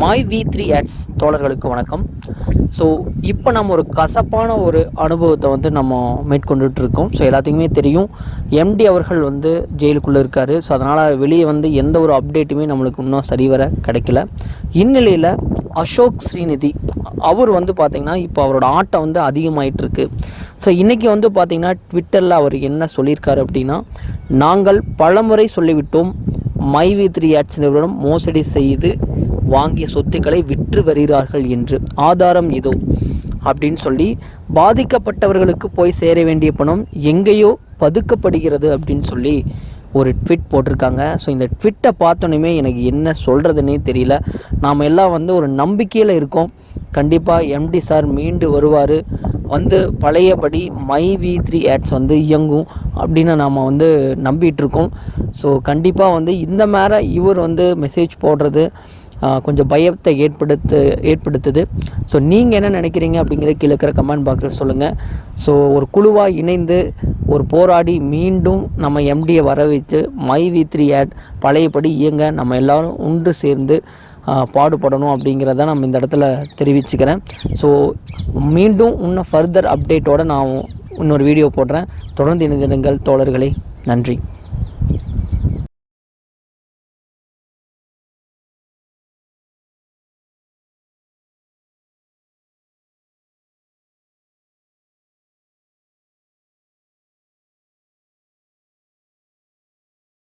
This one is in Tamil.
மாய் வி த்ரீ ஆட்ஸ் தோழர்களுக்கு வணக்கம். ஸோ இப்போ நம்ம ஒரு கசப்பான ஒரு அனுபவத்தை வந்து நம்ம மேற்கொண்டுட்டு இருக்கோம் ஸோ எல்லாத்துக்குமே தெரியும். எம்டி அவர்கள் வந்து ஜெயிலுக்குள்ளே இருக்கார். ஸோ அதனால் வெளியே வந்து எந்த ஒரு அப்டேட்டுமே நம்மளுக்கு இன்னும் சரிவர கிடைக்கல. இந்நிலையில் அசோக் ஸ்ரீநிதி அவர் வந்து பார்த்திங்கன்னா இப்போ அவரோட ஆட்டம் வந்து அதிகமாயிட்டு இருக்கு ஸோ இன்றைக்கி வந்து பார்த்திங்கன்னா ட்விட்டரில் அவர் என்ன சொல்லியிருக்காரு அப்படின்னா நாங்கள் பலமுறை சொல்லிவிட்டோம். மை வி த்ரீ ஆட்ஸ் நிறுவனம் மோசடி செய்து வாங்கிய சொத்துக்களை விற்று வருகிறார்கள் என்று. ஆதாரம் இதோ அப்படின்னு சொல்லி பாதிக்கப்பட்டவர்களுக்கு போய் சேர வேண்டிய பணம் எங்கேயோ பதுக்கப்படுகிறது அப்படின்னு சொல்லி ஒரு ட்விட் போட்டிருக்காங்க. ஸோ இந்த ட்விட்டை பார்த்தோன்னே எனக்கு என்ன சொல்கிறதுனே தெரியல. நாம் எல்லாம் வந்து ஒரு நம்பிக்கையில் இருக்கோம். கண்டிப்பாக எம்டி சார் மீண்டு வருவார். வந்து பழையபடி மை வி த்ரீ ஆட்ஸ் வந்து இயங்கும் அப்படின்னு நாம் வந்து நம்பிகிட்ருக்கோம் ஸோ கண்டிப்பாக வந்து இந்த மாதிரி இவர் வந்து மெசேஜ் போடுறது கொஞ்சம் பயத்தை ஏற்படுத்து ஏற்படுத்துது. ஸோ நீங்கள் என்ன நினைக்கிறீங்க அப்படிங்கிற கீழே இருக்கிற கமெண்ட் பாக்ஸில் சொல்லுங்கள் ஸோ ஒரு குழுவாக இணைந்து ஒரு போராடி மீண்டும் நம்ம எம்டியை வர வைத்து மை வி த்ரீ ஆட் பழையபடி இயங்க நம்ம எல்லோரும் ஒன்று சேர்ந்து பாடுபடணும் அப்படிங்கிறத நம்ம இந்த இடத்துல தெரிவிச்சுக்கிறேன். ஸோ மீண்டும் இன்னும் ஃபர்தர் அப்டேட்டோட நான் இன்னொரு வீடியோ போடுறேன். தொடர்ந்து இணைந்திருங்கள் தோழர்களே. நன்றி.